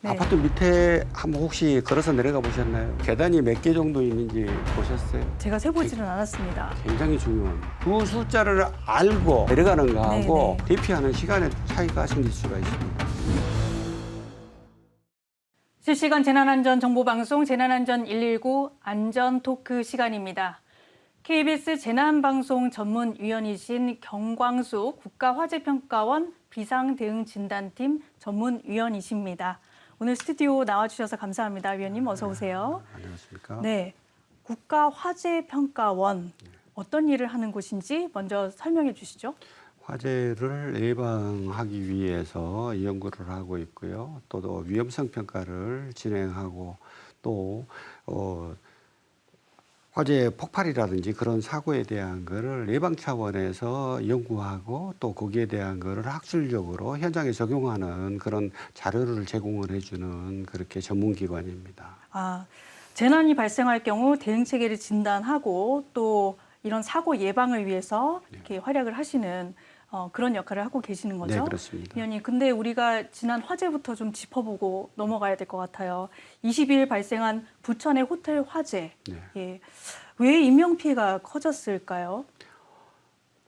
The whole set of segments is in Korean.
네. 아파트 밑에 한번 혹시 걸어서 내려가 보셨나요? 계단이 몇 개 정도 있는지 보셨어요? 제가 세보지는 않았습니다. 굉장히 중요한 그 숫자를 알고 내려가는 거하고 네, 대피하는 시간의 차이가 생길 수가 있습니다. 실시간 재난안전 정보방송 재난안전 119 안전 토크 시간입니다. KBS 재난방송 전문위원이신 경광수 국가화재평가원 비상대응진단팀 전문위원이십니다. 오늘 스튜디오 나와주셔서 감사합니다. 위원님 어서 오세요. 안녕하십니까? 네, 국가화재평가원 어떤 일을 하는 곳인지 먼저 설명해 주시죠. 화재를 예방하기 위해서 연구를 하고 있고요. 또, 또 위험성 평가를 진행하고 또 어, 화재 폭발이라든지 그런 사고에 대한 거를 예방 차원에서 연구하고 또 거기에 대한 거를 학술적으로 현장에 적용하는 그런 자료를 제공을 해주는 그렇게 전문기관입니다. 아, 재난이 발생할 경우 대응 체계를 진단하고 또 이런 사고 예방을 위해서 이렇게 활약을 하시는 어, 그런 역할을 하고 계시는 거죠. 네, 그렇습니다. 위원님, 근데 우리가 지난 화재부터 좀 짚어보고 넘어가야 될 것 같아요. 22일 발생한 부천의 호텔 화재. 네. 예. 왜 인명 피해가 커졌을까요?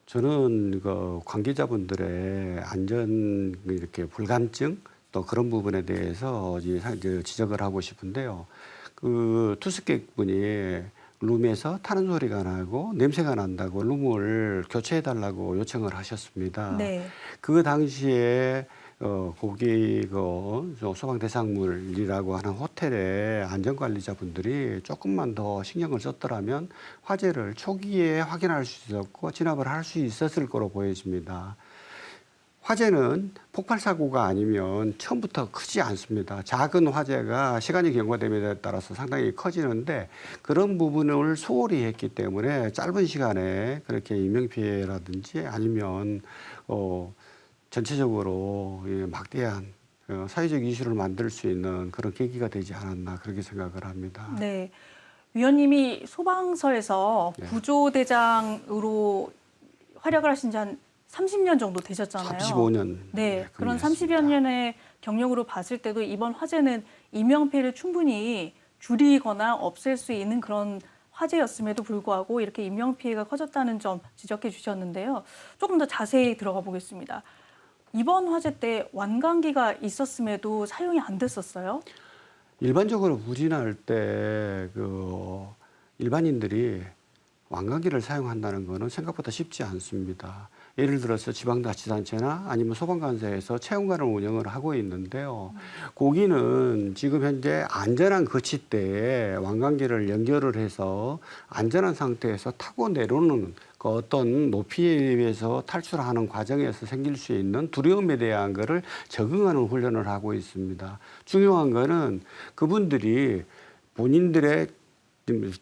저는 그 관계자분들의 안전 이렇게 불감증 또 그런 부분에 대해서 지적을 하고 싶은데요. 그 투숙객분이 룸에서 타는 소리가 나고 냄새가 난다고 룸을 교체해 달라고 요청을 하셨습니다. 네. 그 당시에 어 거기 그 소방 대상물이라고 하는 호텔의 안전관리자분들이 조금만 더 신경을 썼더라면 화재를 초기에 확인할 수 있었고 진압을 할 수 있었을 거로 보여집니다. 화재는 폭발 사고가 아니면 처음부터 크지 않습니다. 작은 화재가 시간이 경과됨에 따라서 상당히 커지는데 그런 부분을 소홀히 했기 때문에 짧은 시간에 그렇게 인명 피해라든지 아니면 어 전체적으로 이 막대한 어, 사회적 이슈를 만들 수 있는 그런 계기가 되지 않았나 그렇게 생각을 합니다. 네. 위원님이 소방서에서 네. 구조대장으로 활약을 하신 지한 30년 정도 되셨잖아요. 35년. 네, 그런 근무했습니다. 30여 년의 경력으로 봤을 때도 이번 화재는 인명피해를 충분히 줄이거나 없앨 수 있는 그런 화재였음에도 불구하고 이렇게 인명피해가 커졌다는 점 지적해 주셨는데요. 조금 더 자세히 들어가 보겠습니다. 이번 화재 때 완강기가 있었음에도 사용이 안 됐었어요? 일반적으로 부진할 때 그 일반인들이 왕강기를 사용한다는 것은 생각보다 쉽지 않습니다. 예를 들어서 지방자치단체나 아니면 소방관서에서 체험관을 운영을 하고 있는데요. 거기는 지금 현재 안전한 거치대에 왕강기를 연결을 해서 안전한 상태에서 타고 내려오는 그 어떤 높이에 의해서 탈출하는 과정에서 생길 수 있는 두려움에 대한 거를 적응하는 훈련을 하고 있습니다. 중요한 거는 그분들이 본인들의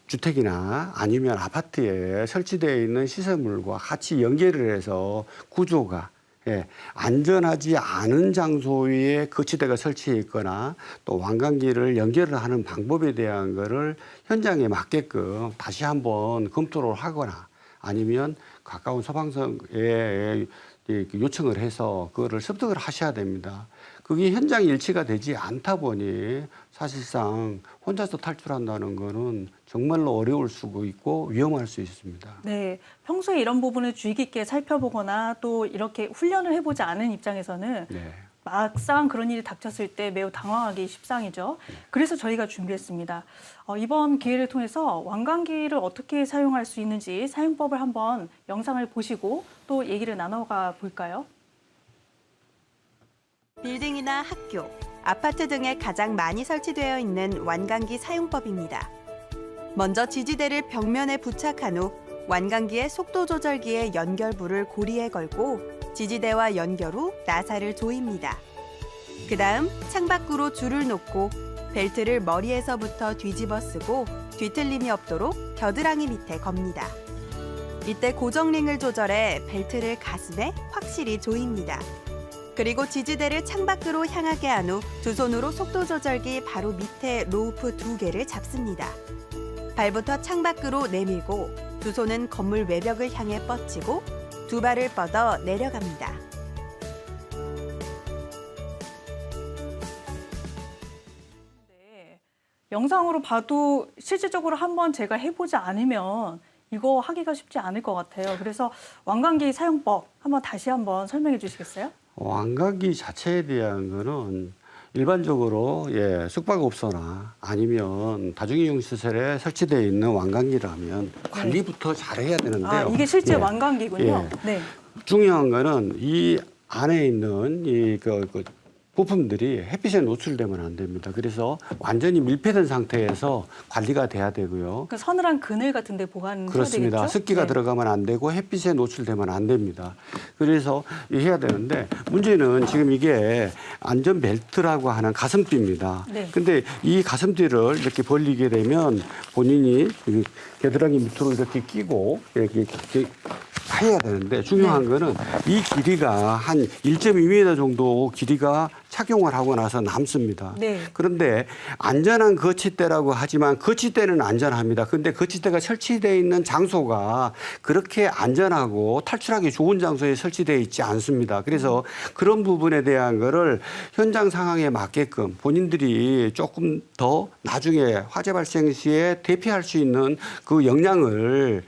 주택이나 아니면 아파트에 설치되어 있는 시설물과 같이 연결을 해서 구조가 예, 안전하지 않은 장소에 거치대가 설치해 있거나 또 왕강기를 연결을 하는 방법에 대한 거를 현장에 맞게끔 다시 한번 검토를 하거나 아니면 가까운 소방서에 요청을 해서 그거를 습득을 하셔야 됩니다. 그게 현장 일치가 되지 않다 보니 사실상 혼자서 탈출한다는 거는 정말로 어려울 수가 있고 위험할 수 있습니다. 네, 평소에 이런 부분을 주의 깊게 살펴보거나 또 이렇게 훈련을 해보지 않은 입장에서는 네. 막상 그런 일이 닥쳤을 때 매우 당황하기 십상이죠. 그래서 저희가 준비했습니다. 어, 이번 기회를 통해서 왕관기를 어떻게 사용할 수 있는지 사용법을 한번 영상을 보시고 또 얘기를 나눠가 볼까요? 빌딩이나 학교, 아파트 등에 가장 많이 설치되어 있는 완강기 사용법입니다. 먼저 지지대를 벽면에 부착한 후 완강기의 속도 조절기의 연결부를 고리에 걸고 지지대와 연결 후 나사를 조입니다. 그 다음 창밖으로 줄을 놓고 벨트를 머리에서부터 뒤집어 쓰고 뒤틀림이 없도록 겨드랑이 밑에 겁니다. 이때 고정링을 조절해 벨트를 가슴에 확실히 조입니다. 그리고 지지대를 창밖으로 향하게 한 후 두 손으로 속도 조절기 바로 밑에 로우프 두 개를 잡습니다. 발부터 창밖으로 내밀고 두 손은 건물 외벽을 향해 뻗치고 두 발을 뻗어 내려갑니다. 영상으로 봐도 실질적으로 한번 제가 해보지 않으면 이거 하기가 쉽지 않을 것 같아요. 그래서 왕관기 사용법 한번 다시 한번 설명해 주시겠어요? 왕각기 자체에 대한 거는 일반적으로 예, 숙박업소나 아니면 다중이용 시설에 설치되어 있는 왕관기라면 관리부터 잘해야 되는데요. 아, 이게 실제 예. 왕관기군요. 예. 네. 중요한 거는 이 안에 있는 이그 그 부품들이 햇빛에 노출되면 안 됩니다. 그래서 완전히 밀폐된 상태에서 관리가 돼야 되고요. 그 서늘한 그늘 같은 데 보관해야 그렇습니다. 되겠죠? 습기가 네. 들어가면 안 되고 햇빛에 노출되면 안 됩니다. 그래서 이 해야 되는데 문제는 지금 이게 안전 벨트라고 하는 가슴띠입니다. 네. 근데 이 가슴띠를 이렇게 벌리게 되면 본인이 이 겨드랑이 밑으로 이렇게 끼고 이렇게, 이렇게 해야 되는데 중요한 네. 거는 이 길이가 한 1.2m 정도 길이가 착용을 하고 나서 남습니다. 네. 그런데 안전한 거치대라고 하지만 거치대는 안전합니다. 근데 거치대가 설치되어 있는 장소가 그렇게 안전하고 탈출하기 좋은 장소에 설치되어 있지 않습니다. 그래서 그런 부분에 대한 거를 현장 상황에 맞게끔 본인들이 조금 더 나중에 화재 발생 시에 대피할 수 있는 그 역량을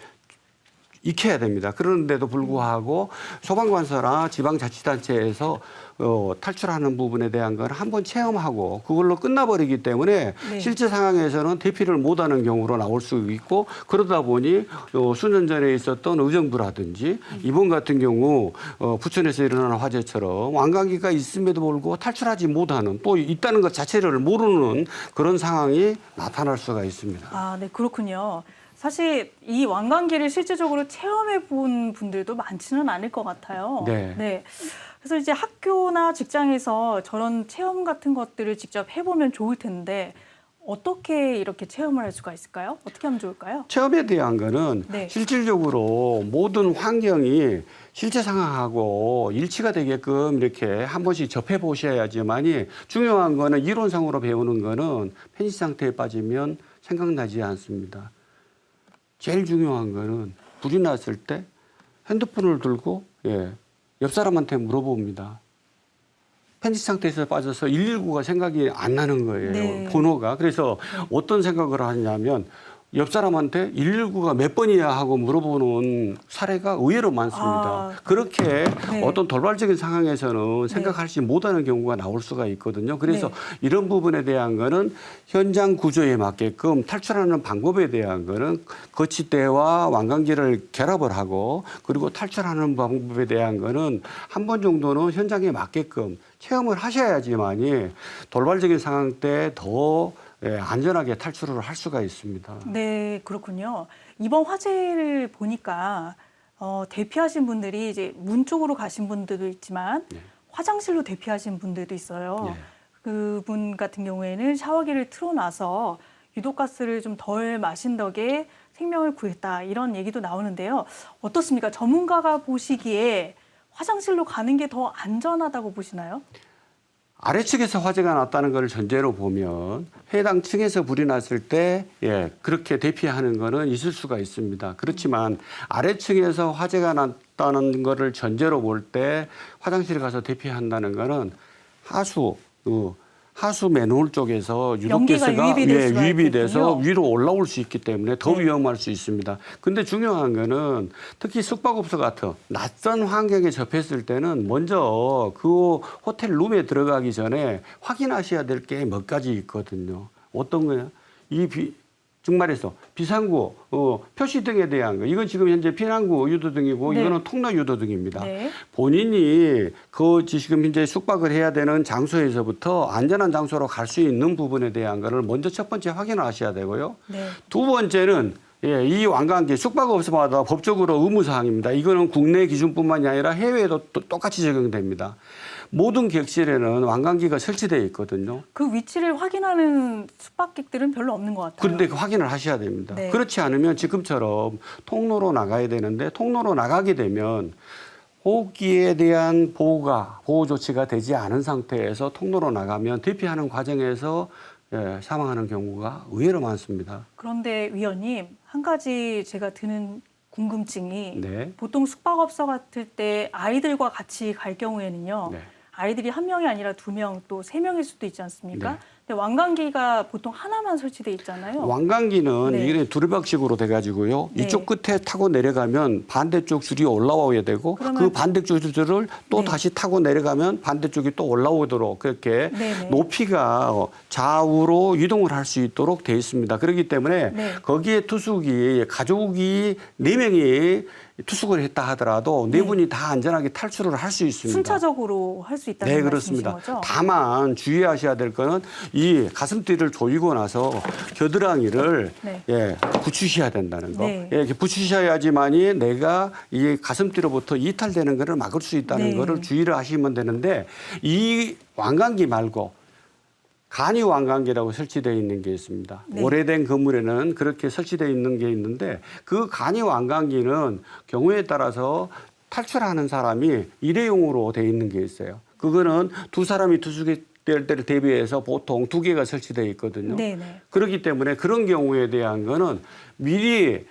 익혀야 됩니다. 그런데도 불구하고 소방관서나 지방자치단체에서 어, 탈출하는 부분에 대한 건 한 번 체험하고 그걸로 끝나버리기 때문에 네. 실제 상황에서는 대피를 못하는 경우로 나올 수 있고 그러다 보니 어, 수년 전에 있었던 의정부라든지 이번 같은 경우 어, 부천에서 일어나는 화재처럼 왕관기가 있음에도 불구하고 탈출하지 못하는 또 있다는 것 자체를 모르는 그런 상황이 나타날 수가 있습니다. 아, 네, 그렇군요. 사실 이 왕관기를 실제적으로 체험해 본 분들도 많지는 않을 것 같아요. 네. 그래서 이제 학교나 직장에서 저런 체험 같은 것들을 직접 해보면 좋을 텐데 어떻게 이렇게 체험을 할 수가 있을까요? 어떻게 하면 좋을까요? 체험에 대한 거는 네. 실질적으로 모든 환경이 실제 상황하고 일치가 되게끔 이렇게 한 번씩 접해 보셔야지만이 중요한 거는 이론상으로 배우는 거는 펜시 상태에 빠지면 생각나지 않습니다. 제일 중요한 거는 불이 났을 때 핸드폰을 들고 예, 옆 사람한테 물어봅니다. 편집 상태에서 빠져서 119가 생각이 안 나는 거예요. 네. 번호가. 그래서 어떤 생각을 하냐면 옆 사람한테 119가 몇 번이야 하고 물어보는 사례가 의외로 많습니다. 아, 그렇게 네. 어떤 돌발적인 상황에서는 생각하지 못하는 경우가 나올 수가 있거든요. 그래서 네. 이런 부분에 대한 거는 현장 구조에 맞게끔 탈출하는 방법에 대한 거는 거치대와 왕관기를 결합을 하고 그리고 탈출하는 방법에 대한 거는 한 번 정도는 현장에 맞게끔 체험을 하셔야지만이 돌발적인 상황 때더 예, 안전하게 탈출을 할 수가 있습니다. 네, 그렇군요. 이번 화재를 보니까 어, 대피하신 분들이 이제 문 쪽으로 가신 분들도 있지만 네. 화장실로 대피하신 분들도 있어요. 네. 그분 같은 경우에는 샤워기를 틀어놔서 유독가스를 좀 덜 마신 덕에 생명을 구했다 이런 얘기도 나오는데요. 어떻습니까? 전문가가 보시기에 화장실로 가는 게 더 안전하다고 보시나요? 아래측에서 화재가 났다는 걸 전제로 보면 해당 층에서 불이 났을 때 예, 그렇게 대피하는 거는 있을 수가 있습니다. 그렇지만 아래층에서 화재가 났다는 거를 전제로 볼 때 화장실에 가서 대피한다는 거는 하수 어, 하수 맨홀 쪽에서 유독가스가 유입이 될 예, 유입이 돼서. 위로 올라올 수 있기 때문에 더 네. 위험할 수 있습니다. 근데 중요한 거는 특히 숙박업소 같은 낯선 환경에 접했을 때는 먼저 그 호텔 룸에 들어가기 전에 확인하셔야 될 게 몇 가지 있거든요. 어떤 거냐? 이 비, 정말에서 비상구 어, 표시 등에 대한 거 이건 지금 현재 피난구 유도등이고 네. 이거는 통로 유도등입니다. 네. 본인이 그 지금 현재 숙박을 해야 되는 장소에서부터 안전한 장소로 갈 수 있는 부분에 대한 거를 먼저 첫 번째 확인을 하셔야 되고요. 네. 두 번째는 예, 이 왕관기 숙박업소마다 법적으로 의무사항입니다. 이거는 국내 기준뿐만이 아니라 해외에도 또 똑같이 적용됩니다. 모든 객실에는 왕관기가 설치되어 있거든요. 그 위치를 확인하는 숙박객들은 별로 없는 것 같아요. 그런데 그 확인을 하셔야 됩니다. 네. 그렇지 않으면 지금처럼 통로로 나가야 되는데 통로로 나가게 되면 호흡기에 대한 보호가 보호 조치가 되지 않은 상태에서 통로로 나가면 대피하는 과정에서 예, 사망하는 경우가 의외로 많습니다. 그런데 위원님 한 가지 제가 드는 궁금증이 네. 보통 숙박업소 같을 때 아이들과 같이 갈 경우에는요. 네. 아이들이 한 명이 아니라 두 명 또 세 명일 수도 있지 않습니까? 네. 근데 왕관기가 보통 하나만 설치돼 있잖아요. 왕관기는 네. 이게 두르박식으로 돼가지고요. 네. 이쪽 끝에 타고 내려가면 반대쪽 줄이 올라와야 되고 그 반대쪽 줄을 또 네. 다시 타고 내려가면 반대쪽이 또 올라오도록 그렇게 네네. 높이가 어, 좌우로 이동을 할 수 있도록 돼 있습니다. 그렇기 때문에 네. 거기에 투숙이 가족이 네 명이 투숙을 했다 하더라도 네 네. 분이 다 안전하게 탈출을 할 수 있습니다. 순차적으로 할 수 있다는 네, 말씀이신 그렇습니다. 거죠? 다만 주의하셔야 될 거는 이 가슴띠를 조이고 나서 겨드랑이를 네. 예, 붙이셔야 된다는 거. 네. 예, 이렇게 붙이셔야지만이 내가 이 가슴띠로부터 이탈되는 것을 막을 수 있다는 네. 거를 주의를 하시면 되는데 이 왕관기 말고 간이 왕관기라고 설치되어 있는 게 있습니다. 네. 오래된 건물에는 그렇게 설치되어 있는 게 있는데 그 간이 왕관기는 경우에 따라서 탈출하는 사람이 일회용으로 되어 있는 게 있어요. 그거는 두 사람이 투숙 될 때를 대비해서 보통 두 개가 설치되어 있거든요. 네네. 그렇기 때문에 그런 경우에 대한 거는 미리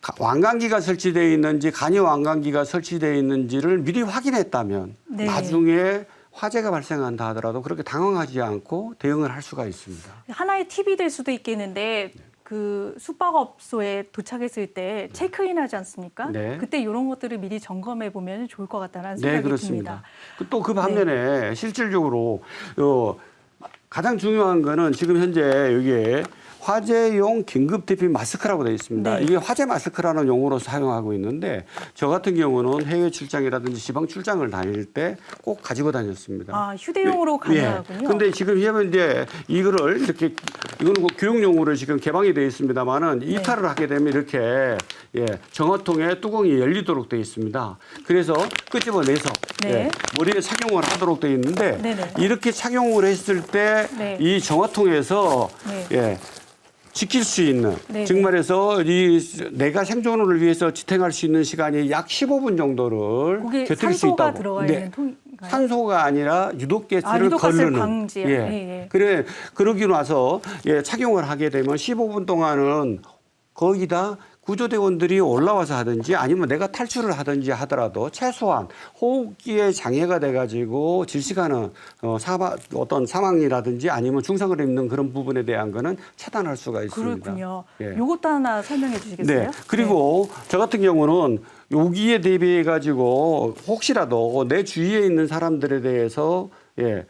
가- 왕관기가 설치되어 있는지 간이 왕관기가 설치되어 있는지를 미리 확인했다면 네. 나중에 화재가 발생한다 하더라도 그렇게 당황하지 않고 대응을 할 수가 있습니다. 하나의 팁이 될 수도 있겠는데 그 숙박업소에 도착했을 때 체크인하지 않습니까? 네. 그때 이런 것들을 미리 점검해 보면 좋을 것 같다는 네, 생각이 그렇습니다. 듭니다. 또 그 반면에 실질적으로 어, 가장 중요한 거는 지금 현재 여기에 화재용 긴급 대피 마스크라고 되어 있습니다. 네. 이게 화재 마스크라는 용어로 사용하고 있는데 저 같은 경우는 해외 출장이라든지 지방 출장을 다닐 때 꼭 가지고 다녔습니다. 아 휴대용으로 가능하군요. 예. 근데 지금 현재 이거를 이렇게 이거는 그 교육용으로 지금 개방이 되어 있습니다만은 네. 이탈을 하게 되면 이렇게 예, 정화통에 뚜껑이 열리도록 되어 있습니다. 그래서 끄집어내서 네. 예, 머리에 착용을 하도록 되어 있는데 네네. 이렇게 착용을 했을 때 네. 이 정화통에서 네. 예, 지킬 수 있는 네네. 즉 말해서 이 내가 생존을 위해서 지탱할 수 있는 시간이 약 15분 정도를 곁들일 수 산소가 있다고. 들어가 네. 산소가 아니라 유독가스를 아, 유독가스를 걸르는? 예. 예, 예. 그래 그러기 나서 예, 착용을 하게 되면 15분 동안은 거기다 구조대원들이 올라와서 하든지 아니면 내가 탈출을 하든지 하더라도 최소한 호흡기에 장애가 돼가지고 질식하는 어, 사망 어떤 사망이라든지 아니면 중상을 입는 그런 부분에 대한 거는 차단할 수가 있습니다. 그렇군요. 예. 요것도 하나 설명해 주시겠어요? 네. 그리고 저 같은 경우는 여기에 대비해 가지고 혹시라도 내 주위에 있는 사람들에 대해서 예.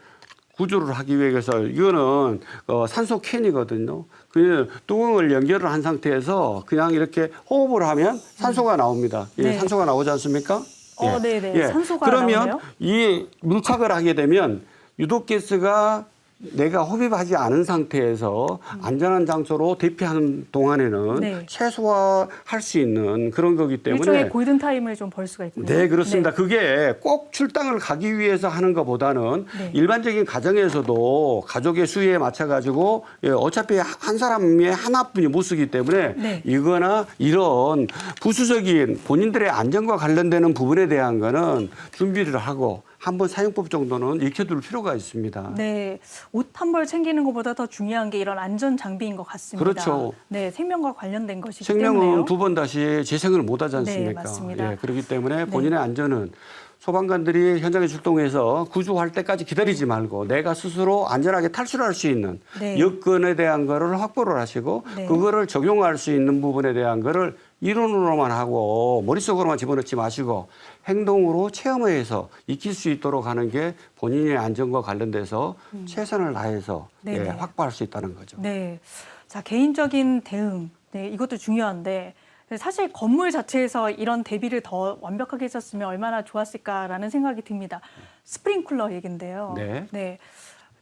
구조를 하기 위해서 이거는 어, 산소 캔이거든요. 그 뚜껑을 연결을 한 상태에서 그냥 이렇게 호흡을 하면 산소가 나옵니다. 예, 네. 산소가 나오지 않습니까? 예. 어, 네네. 산소가 그러면 나오네요. 이 밀착을 하게 되면 유독 가스가 내가 흡입하지 않은 상태에서 안전한 장소로 대피하는 동안에는 네. 최소화할 수 있는 그런 거기 때문에 일종의 골든 타임을 좀 벌 수가 있군요. 네, 그렇습니다. 네. 그게 꼭 출당을 가기 위해서 하는 것보다는 네. 일반적인 가정에서도 가족의 수에 맞춰 가지고 예, 어차피 한 사람이 하나뿐이 못 쓰기 때문에 네. 이거나 이런 부수적인 본인들의 안전과 관련되는 부분에 대한 거는 준비를 하고 한 번 사용법 정도는 익혀둘 필요가 있습니다. 네, 옷 한 벌 챙기는 것보다 더 중요한 게 이런 안전 장비인 것 같습니다. 그렇죠. 네, 생명과 관련된 것이기 생명은 때문에요. 두번 다시 재생을 못 하지 않습니까? 네, 맞습니다. 예, 그렇기 때문에 본인의 안전은 소방관들이 현장에 출동해서 구조할 때까지 기다리지 말고 내가 스스로 안전하게 탈출할 수 있는 네. 여건에 대한 거를 확보를 하시고 네. 그거를 적용할 수 있는 부분에 대한 거를 이론으로만 하고 머릿속으로만 집어넣지 마시고 행동으로 체험해서 익힐 수 있도록 하는 게 본인의 안전과 관련돼서 최선을 다해서 예, 음. 확보할 수 있다는 거죠. 네, 자 개인적인 대응, 네 이것도 중요한데 사실 건물 자체에서 이런 대비를 더 완벽하게 했었으면 얼마나 좋았을까라는 생각이 듭니다. 스프링쿨러 얘긴데요. 네.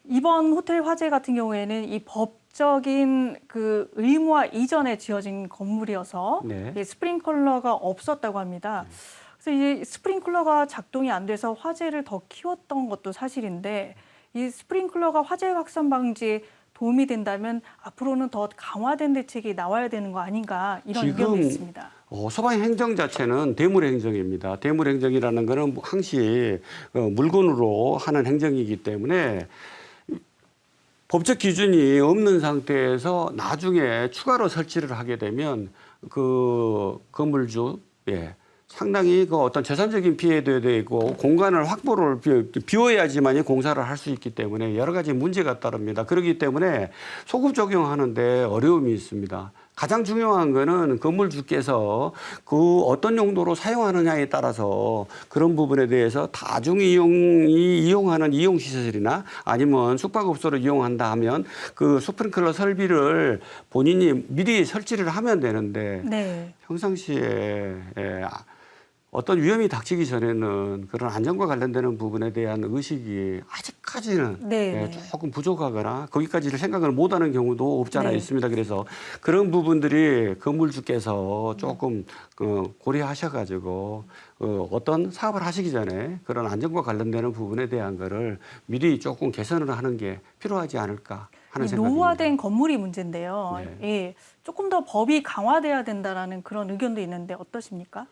이번 호텔 화재 같은 경우에는 이 법 적인 그 의무화 이전에 지어진 건물이어서 네. 이 스프링클러가 없었다고 합니다. 그래서 이 스프링클러가 작동이 안 돼서 화재를 더 키웠던 것도 사실인데 이 스프링클러가 화재 확산 방지에 도움이 된다면 앞으로는 더 강화된 대책이 나와야 되는 거 아닌가 이런 의견도 있습니다. 어, 소방 행정 자체는 대물 행정입니다. 대물 행정이라는 거는 항시 어, 물건으로 하는 행정이기 때문에 법적 기준이 없는 상태에서 나중에 추가로 설치를 하게 되면 그 건물주 예, 상당히 그 어떤 재산적인 피해도 되고 공간을 확보를 비- 비워야지만이 공사를 할 수 있기 때문에 여러 가지 문제가 따릅니다. 그렇기 때문에 소급 적용하는데 어려움이 있습니다. 가장 중요한 거는 건물주께서 그 어떤 용도로 사용하느냐에 따라서 그런 부분에 대해서 다중 이용이 이용하는 이용 시설이나 아니면 숙박업소를 이용한다 하면 그 스프링클러 설비를 본인이 미리 설치를 하면 되는데 네. 평상시에 예, 아, 어떤 위험이 닥치기 전에는 그런 안전과 관련되는 부분에 대한 의식이 아직까지는 네, 예, 네. 조금 부족하거나 거기까지를 생각을 못하는 경우도 없지 않아 네. 있습니다. 그래서 그런 부분들이 건물주께서 조금 그 고려하셔가지고 어, 어떤 사업을 하시기 전에 그런 안전과 관련되는 부분에 대한 거를 미리 조금 개선을 하는 게 필요하지 않을까 하는 이 생각입니다. 노후화된 건물이 문제인데요. 네. 예, 조금 더 법이 강화돼야 된다라는 그런 의견도 있는데 어떠십니까?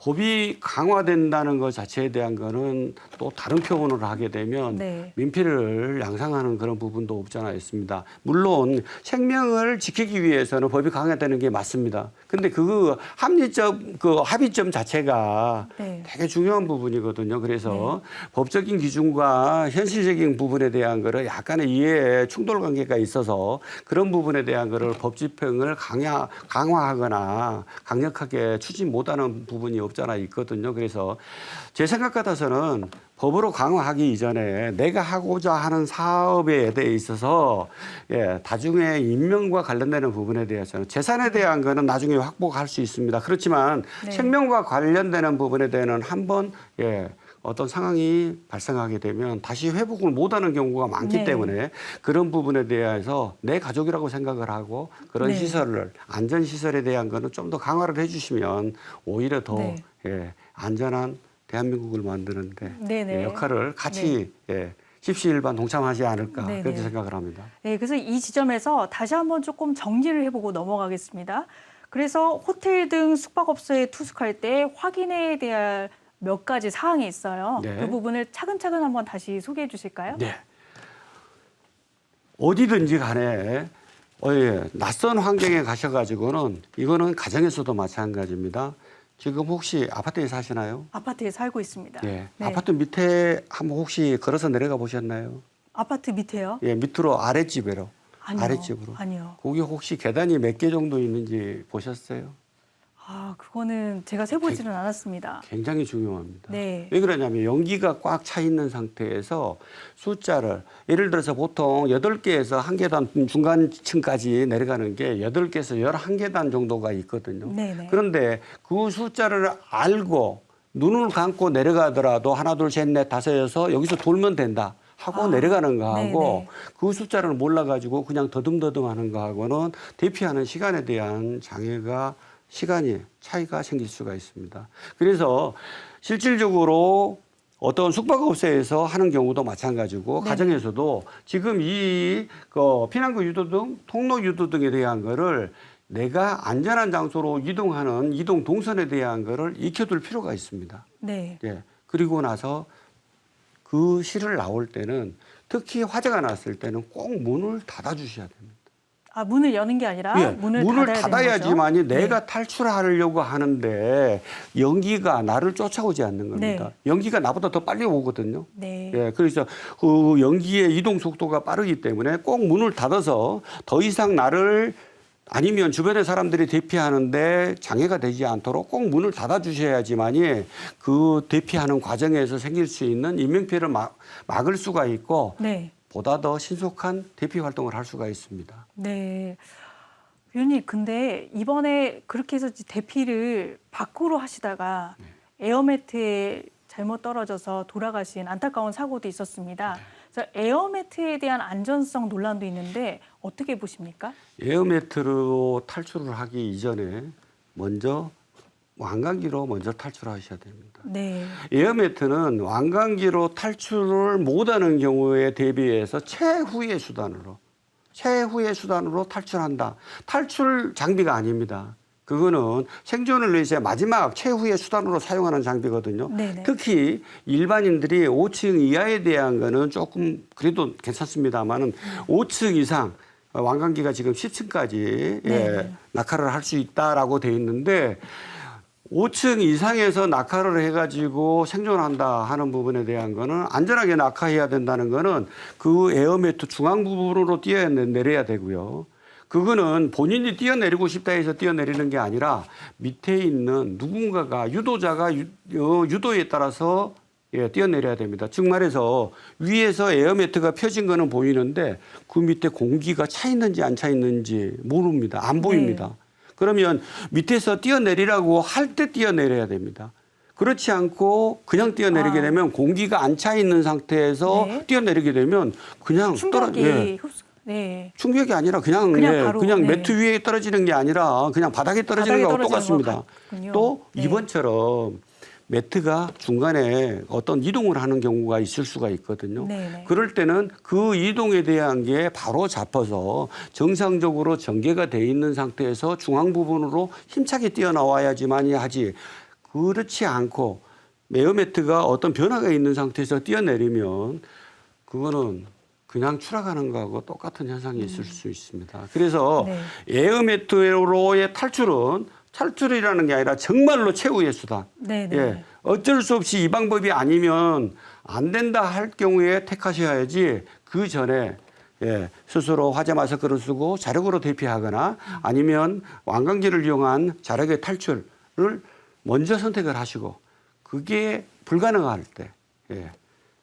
법이 강화된다는 것 자체에 대한 거는 또 다른 표현을 하게 되면 네. 민폐를 양상하는 그런 부분도 없지 않아 있습니다. 물론 생명을 지키기 위해서는 법이 강화되는 게 맞습니다. 근데 그 합리적 그 합의점 자체가 네. 되게 중요한 부분이거든요. 그래서 법적인 기준과 현실적인 부분에 대한 거를 약간의 이해에 충돌 관계가 있어서 그런 부분에 대한 거를 법 집행을 강화, 강화하거나 강력하게 추진 못하는 부분이 없 잖아 있거든요. 그래서 제 생각 같아서는 법으로 강화하기 이전에 내가 하고자 하는 사업에 대해 있어서 예, 다중의 인명과 관련되는 부분에 대해서는 재산에 대한 거는 나중에 확보할 수 있습니다. 그렇지만 네. 생명과 관련되는 부분에 대해서는 한번 예, 어떤 상황이 발생하게 되면 다시 회복을 못하는 경우가 많기 네. 때문에 그런 부분에 대해서 내 가족이라고 생각을 하고 그런 네. 시설을 안전 시설에 대한 거는 좀 더 강화를 해주시면 오히려 더 네. 예, 안전한 대한민국을 만드는데 네네. 예, 역할을 같이 예, 십시일반 동참하지 않을까 네네. 그렇게 생각을 합니다. 네, 그래서 이 지점에서 다시 한번 조금 정리를 해보고 넘어가겠습니다. 그래서 호텔 등 숙박업소에 투숙할 때 확인해야 될 몇 가지 사항이 있어요. 네. 그 부분을 차근차근 한번 다시 소개해 주실까요? 네. 어디든지 간에 어, 예, 낯선 환경에 가셔가지고는 이거는 가정에서도 마찬가지입니다. 지금 혹시 아파트에 사시나요? 아파트에 살고 있습니다. 예. 네. 아파트 밑에 한번 혹시 걸어서 내려가 보셨나요? 아파트 밑에요? 예, 밑으로 아랫집으로. 아니요. 아랫집으로. 아니요. 거기 혹시 계단이 몇 개 정도 있는지 보셨어요? 아, 그거는 제가 세보지는 않았습니다. 굉장히 중요합니다. 네. 왜 그러냐면 연기가 꽉 차 있는 상태에서 숫자를 예를 들어서 보통 여덟 개에서 한 계단 중간층까지 내려가는 게 여덟 개에서 열한 계단 정도가 있거든요. 네네. 그런데 그 숫자를 알고 눈을 감고 내려가더라도 하나 둘 셋 넷 다섯 여섯 여기서 돌면 된다. 하고 아, 내려가는 거하고 네네. 그 숫자를 몰라가지고 그냥 더듬더듬 하는 거하고는 대피하는 시간에 대한 장애가 시간이 차이가 생길 수가 있습니다. 그래서 실질적으로 어떤 숙박업소에서 하는 경우도 마찬가지고 네. 가정에서도 지금 이 그 피난구 유도 등 통로 유도 등에 대한 거를 내가 안전한 장소로 이동하는 이동 동선에 대한 거를 익혀둘 필요가 있습니다. 네. 예. 그리고 나서 그 시를 나올 때는 특히 화재가 났을 때는 꼭 문을 닫아 주셔야 됩니다. 아, 문을 여는 게 아니라 예, 문을, 닫아야 되는 닫아야 지만이 거죠? 네. 내가 탈출하려고 하는데 연기가 나를 쫓아오지 않는 겁니다. 네. 연기가 나보다 더 빨리 오거든요. 네. 예, 그래서 그 연기의 이동 속도가 빠르기 때문에 꼭 문을 닫아서 더 이상 나를 아니면 주변의 사람들이 대피하는데 장애가 되지 않도록 꼭 문을 닫아 주셔야지만이 그 대피하는 과정에서 생길 수 있는 인명피해를 막, 막을 수가 있고 네. 보다 더 신속한 대피 활동을 할 수가 있습니다. 네. 위원님, 근데 이번에 그렇게 해서 대피를 밖으로 하시다가 네. 에어매트에 잘못 떨어져서 돌아가신 안타까운 사고도 있었습니다. 그래서 에어매트에 대한 안전성 논란도 있는데 어떻게 보십니까? 에어매트로 탈출을 하기 이전에 먼저 왕관기로 먼저 탈출하셔야 됩니다. 네. 에어매트는 왕관기로 탈출을 못하는 경우에 대비해서 최후의 수단으로 최후의 수단으로 탈출한다. 탈출 장비가 아닙니다. 그거는 생존을 위해서 마지막 최후의 수단으로 사용하는 장비거든요. 네네. 특히 일반인들이 5층 이하에 대한 거는 조금 그래도 괜찮습니다만은 5층 이상 왕관기가 지금 10층까지 예. 낙하를 할 수 있다라고 돼 있는데 5층 이상에서 낙하를 해가지고 생존한다 하는 부분에 대한 거는 안전하게 낙하해야 된다는 거는 그 에어매트 중앙 부분으로 뛰어 내려야 되고요. 그거는 본인이 뛰어내리고 싶다 해서 뛰어내리는 게 아니라 밑에 있는 누군가가 유도자가 유, 어, 유도에 따라서 예, 뛰어내려야 됩니다. 즉 말해서 위에서 에어매트가 펴진 거는 보이는데 그 밑에 공기가 차 있는지 안 차 있는지 모릅니다. 안 보입니다. 그러면 밑에서 뛰어내리라고 할 때 뛰어내려야 됩니다. 그렇지 않고 그냥 뛰어내리게 아. 되면 공기가 안 차 있는 상태에서 네. 뛰어내리게 되면 그냥 떨어 충격이 예. 흡수, 네. 충격이 아니라 그냥 그냥 예, 바로, 그냥 네. 매트 위에 떨어지는 게 아니라 그냥 바닥에 떨어지는 바닥에 거하고 떨어지는 똑같습니다. 또 네. 이번처럼 매트가 중간에 어떤 이동을 하는 경우가 있을 수가 있거든요. 네네. 그럴 때는 그 이동에 대한 게 바로 잡혀서 정상적으로 전개가 돼 있는 상태에서 중앙 부분으로 힘차게 뛰어나와야지만이 하지 그렇지 않고 에어매트가 어떤 변화가 있는 상태에서 뛰어내리면 그거는 그냥 추락하는 거하고 똑같은 현상이 있을 수 있습니다. 그래서 네. 에어매트로의 탈출은 탈출이라는 게 아니라 정말로 최후의 수단. 네네. 예, 어쩔 수 없이 이 방법이 아니면 안 된다 할 경우에 택하셔야지 그 전에 예, 스스로 화재 마스크를 쓰고 자력으로 대피하거나 아니면 왕관기를 이용한 자력의 탈출을 먼저 선택을 하시고 그게 불가능할 때 예,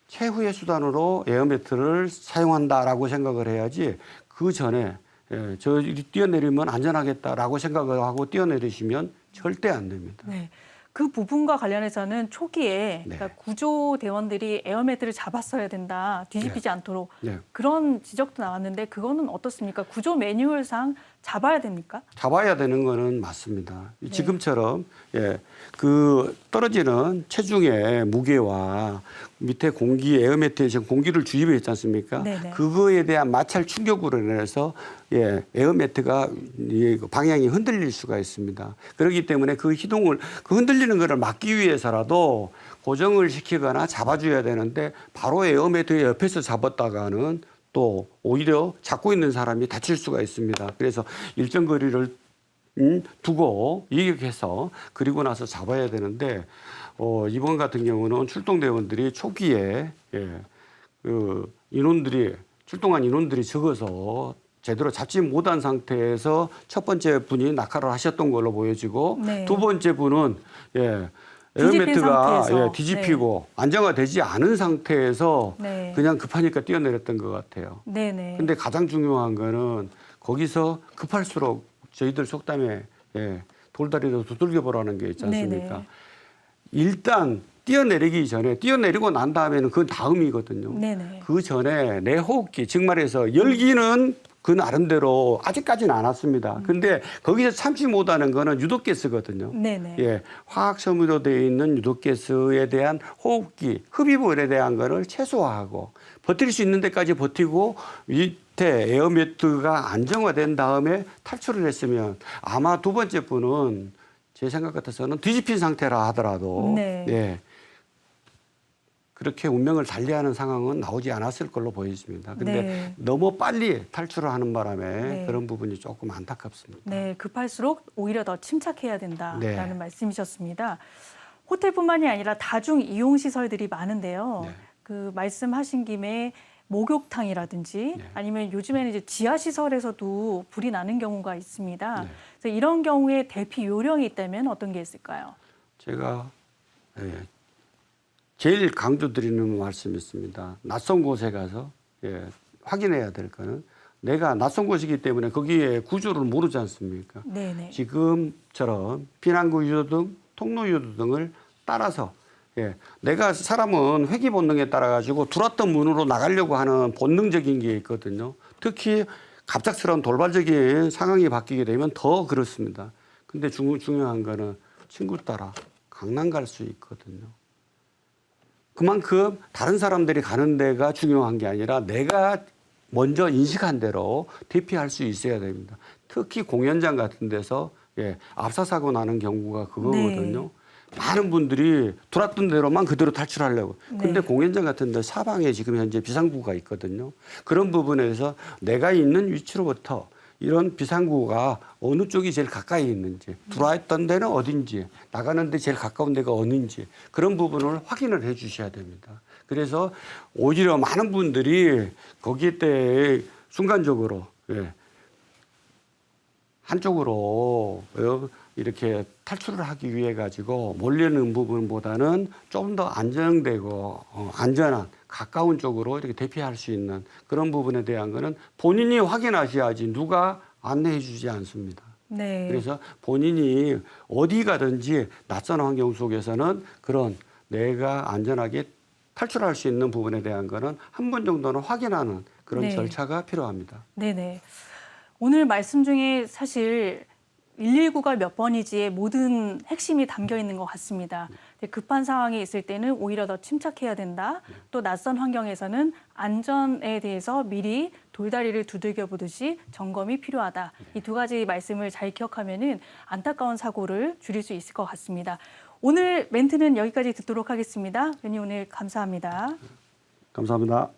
최후의 수단으로 에어매트를 사용한다라고 생각을 해야지 그 전에 예, 저 뛰어내리면 안전하겠다라고 생각을 하고 뛰어내리시면 절대 안 됩니다. 네. 그 부분과 관련해서는 초기에 네. 그러니까 구조 대원들이 에어매트를 잡았어야 된다. 뒤집히지 않도록 네. 그런 지적도 나왔는데 그거는 어떻습니까? 구조 매뉴얼상 잡아야 됩니까? 잡아야 되는 거는 맞습니다. 네. 지금처럼 예, 그 떨어지는 체중의 무게와 밑에 공기 에어매트에 지금 공기를 주입해 있지 않습니까? 네네. 그거에 대한 마찰 충격으로 인해서 예, 에어매트가 이 방향이 흔들릴 수가 있습니다. 그렇기 때문에 그 희동을 그 흔들리는 것을 막기 위해서라도 고정을 시키거나 잡아줘야 되는데 바로 에어매트 옆에서 잡았다가는 또 오히려 잡고 있는 사람이 다칠 수가 있습니다. 그래서 일정 거리를 음, 두고 이격해서 그리고 나서 잡아야 되는데 어, 이번 같은 경우는 출동대원들이 초기에 예, 그 인원들이 출동한 인원들이 적어서 제대로 잡지 못한 상태에서 첫 번째 분이 낙하를 하셨던 걸로 보여지고 네. 두 번째 분은 예, 에어매트가 상태에서. 예, 뒤집히고 안정화되지 않은 상태에서 네. 그냥 급하니까 뛰어내렸던 것 같아요. 네네. 근데 가장 중요한 거는 거기서 급할수록 저희들 속담에 예, 돌다리도 두들겨 보라는 게 있지 않습니까? 네네. 일단 뛰어내리기 전에 뛰어내리고 난 다음에는 그 다음이거든요. 네네. 그 전에 내 호흡기, 즉 말해서 열기는 그 나름대로 아직까지는 안 왔습니다. 근데 거기서 참지 못하는 거는 유독가스거든요. 네네. 예, 화학 섬유로 되어 있는 유독가스에 대한 호흡기, 흡입물에 대한 거를 최소화하고 버틸 수 있는 데까지 버티고 밑에 에어매트가 안정화된 다음에 탈출을 했으면 아마 두 번째 분은 제 생각 같아서는 뒤집힌 상태라 하더라도 네. 예. 그렇게 운명을 달리하는 상황은 나오지 않았을 걸로 보여집니다. 근데 네. 너무 빨리 탈출을 하는 바람에 네. 그런 부분이 조금 안타깝습니다. 네, 급할수록 오히려 더 침착해야 된다라는 네. 말씀이셨습니다. 호텔뿐만이 아니라 다중 이용 시설들이 많은데요. 네. 그 말씀하신 김에 목욕탕이라든지 네. 아니면 요즘에는 이제 지하 시설에서도 불이 나는 경우가 있습니다. 네. 그래서 이런 경우에 대피 요령이 있다면 어떤 게 있을까요? 제가 예, 제일 강조드리는 말씀이 있습니다. 낯선 곳에 가서 예, 확인해야 될 거는 내가 낯선 곳이기 때문에 거기에 구조를 모르지 않습니까? 네네. 지금처럼 피난구 유도 등 통로 유도 등을 따라서 예, 내가 사람은 회귀 본능에 따라 가지고 들어왔던 문으로 나가려고 하는 본능적인 게 있거든요. 특히 갑작스러운 돌발적인 상황이 바뀌게 되면 더 그렇습니다. 근데 중, 중요한 거는 친구 따라 강남 갈 수 있거든요. 그만큼 다른 사람들이 가는 데가 중요한 게 아니라 내가 먼저 인식한 대로 대피할 수 있어야 됩니다. 특히 공연장 같은 데서 예, 압사 사고 나는 경우가 그거거든요. 많은 분들이 들어왔던 대로만 그대로 탈출하려고. 근데 네. 공연장 같은 데 사방에 지금 현재 비상구가 있거든요. 그런 부분에서 내가 있는 위치로부터 이런 비상구가 어느 쪽이 제일 가까이 있는지 들어왔던 데는 어딘지 나가는 데 제일 가까운 데가 어딘지 그런 부분을 확인을 해 주셔야 됩니다. 그래서 오히려 많은 분들이 거기에 때 순간적으로 예, 한쪽으로 어, 이렇게 탈출을 하기 위해 가지고 몰리는 부분보다는 좀 더 안정되고 어, 안전한 가까운 쪽으로 이렇게 대피할 수 있는 그런 부분에 대한 거는 본인이 확인하셔야지 누가 안내해 주지 않습니다. 네. 그래서 본인이 어디 가든지 낯선 환경 속에서는 그런 내가 안전하게 탈출할 수 있는 부분에 대한 거는 한 번 정도는 확인하는 그런 네. 절차가 필요합니다. 네네. 오늘 말씀 중에 사실 119가 몇 번이지의 모든 핵심이 담겨 있는 것 같습니다. 급한 상황이 있을 때는 오히려 더 침착해야 된다. 또 낯선 환경에서는 안전에 대해서 미리 돌다리를 두들겨 보듯이 점검이 필요하다. 이 두 가지 말씀을 잘 기억하면은 안타까운 사고를 줄일 수 있을 것 같습니다. 오늘 멘트는 여기까지 듣도록 하겠습니다. 의원님 오늘 감사합니다. 감사합니다.